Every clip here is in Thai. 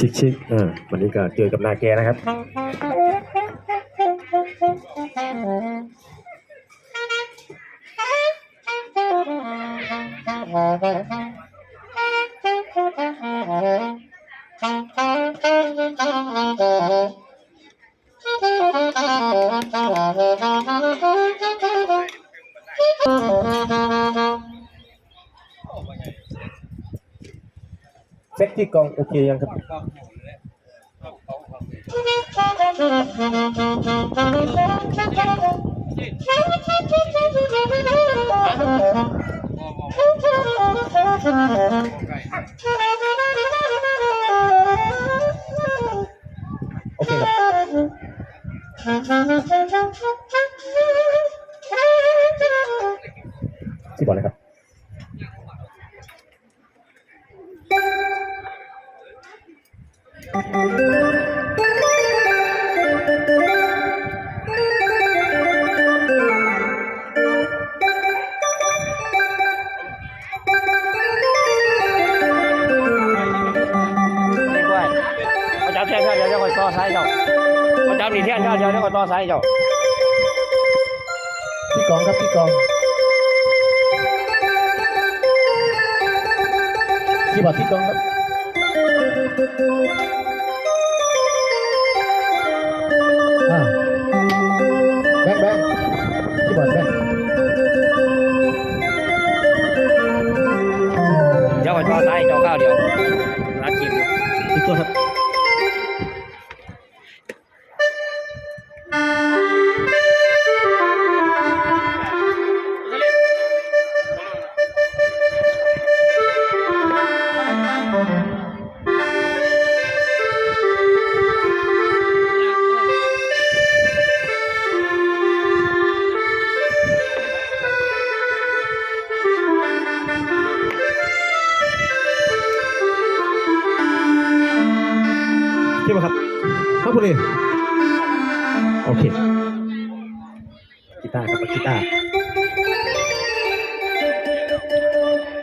ชิคชิคอ่าวันนี้ก็เจอกับนาแกนะครับเซ็ตที่กองโอเคยังครับโอเคครับที่บอกเลยครับ เขาจับแทนเดี๋ยวเดี๋ยวคอยต่อสายเจ้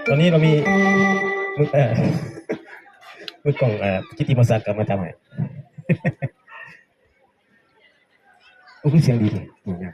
ตอนนี้เรามีมือเอ่อมือกล่องเอ่อกิติมศักดิ์กลับมาทำให้โอ้ยเสียงดีเลยดีนะ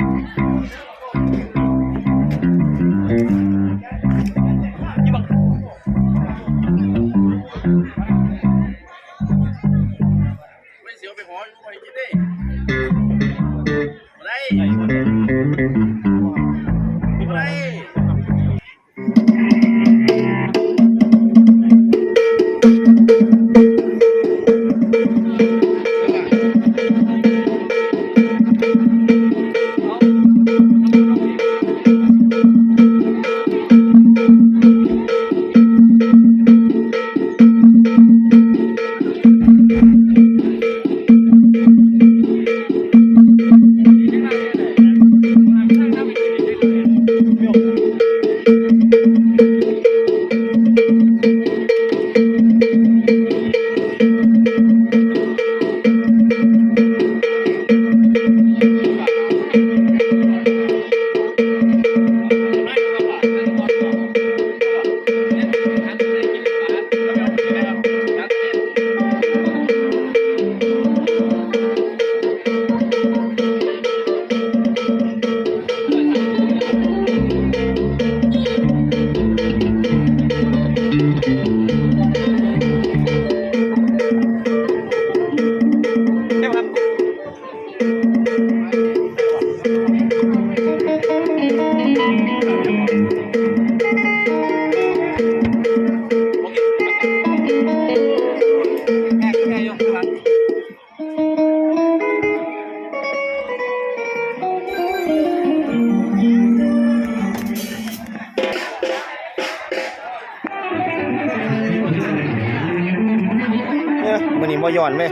บ่ย้อนเลย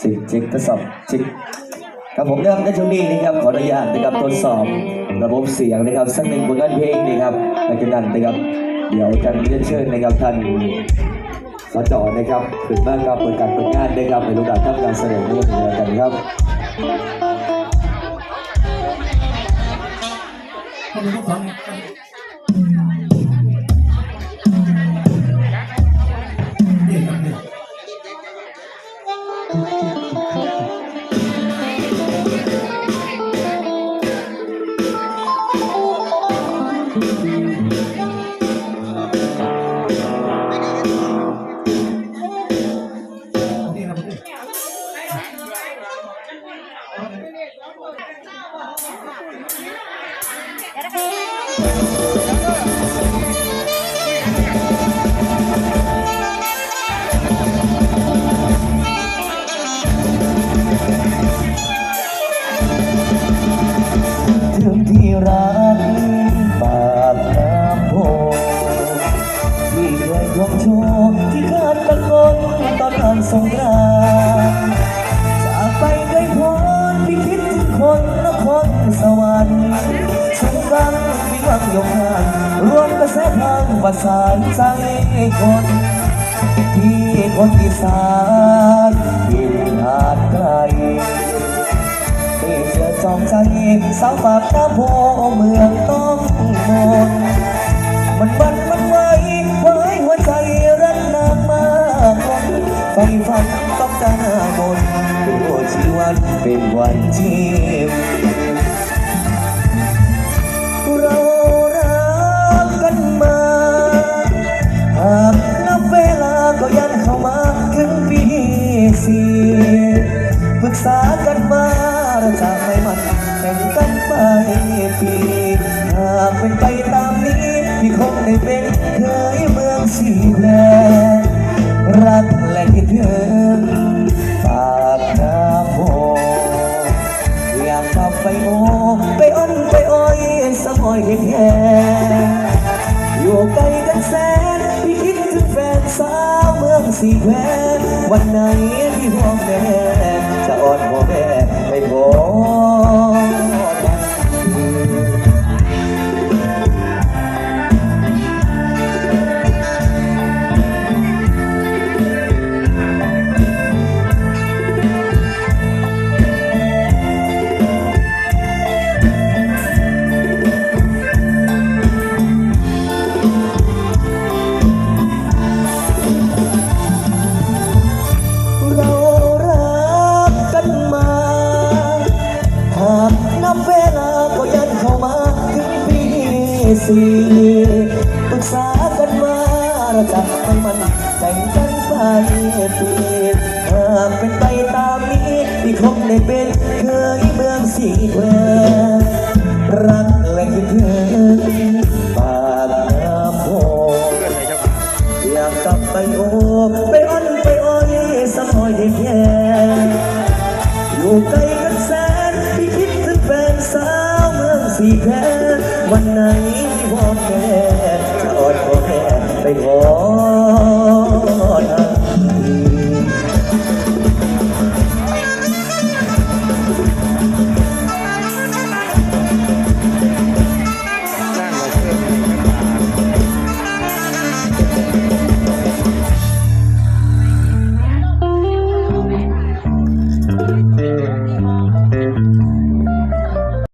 จิกจิกทดสอบจิกครับผมเริ่มในช่วงนี้นะครับขออนุญาตนะครับทดสอบระบบเสียงนะครับสักหนึ่งผลงานเพลงนะครับหลังจากนั้นนะครับเดี๋ยวจะเรียนเชิญนะครับท่านสจนะครับขึ้นมาครับเปิดการเปิดงานนะครับในรูปแบบทำการแสดงในวันนี้กันครับ ต้องมีลูกสอง ถึงที่รักปากน้ำโพที่เคยควงโชว์ที่ขาดตะคนตอนอ่านสงกรานจากไปด้วยพรที่คิดถึงคนนครสวรรค์สงกรานมีวังยกงานรวมกระแสทางประสานใจคนที่คนอีสานที่หาดไกล ที่เจอจอมใจสาวปากน้ำโพเมืองต้องมนมันบันมันไหวไว้หัวใจรันนางมากคนไฟฝันต้องจะหน้ามนต์เป็นโอชีวันเป็นวันที่เรารักกันมาหากนับเวลาก็ยันเข้ามาถึงปีสี่ปรึกษากันมา เราจะไม่มันแต่งกันไปปีหากเป็นไปตามนี้พี่คงได้เป็นเคยเมืองสีแลรักและคิดถึงปากน้ำโพอยากกลับไปโอไปอ้นไปอ้อยสมอยเห็นแห่อยู่ไกลกันแสนพี่คิดถึงแฟนสาวเมืองสีแคววันไหนที่พ่อแม่จะอ่อนพ่อแม่ ไจะให้มันแต่งกันไปปีหากเป็นไปตามนี้พี่คงได้เป็นเคยเมืองสีแควรักและคิดถึงปากน้ำโพอยากกลับไปโอไปอ้อนไปอ้อยสมอยเด็กแย่อยู่ไกลกันแสนที่คิดถึงแฟนสาวเมืองสีแคววันไหนที่พ่อแม่จะอดพ่อแม่ ไปขอ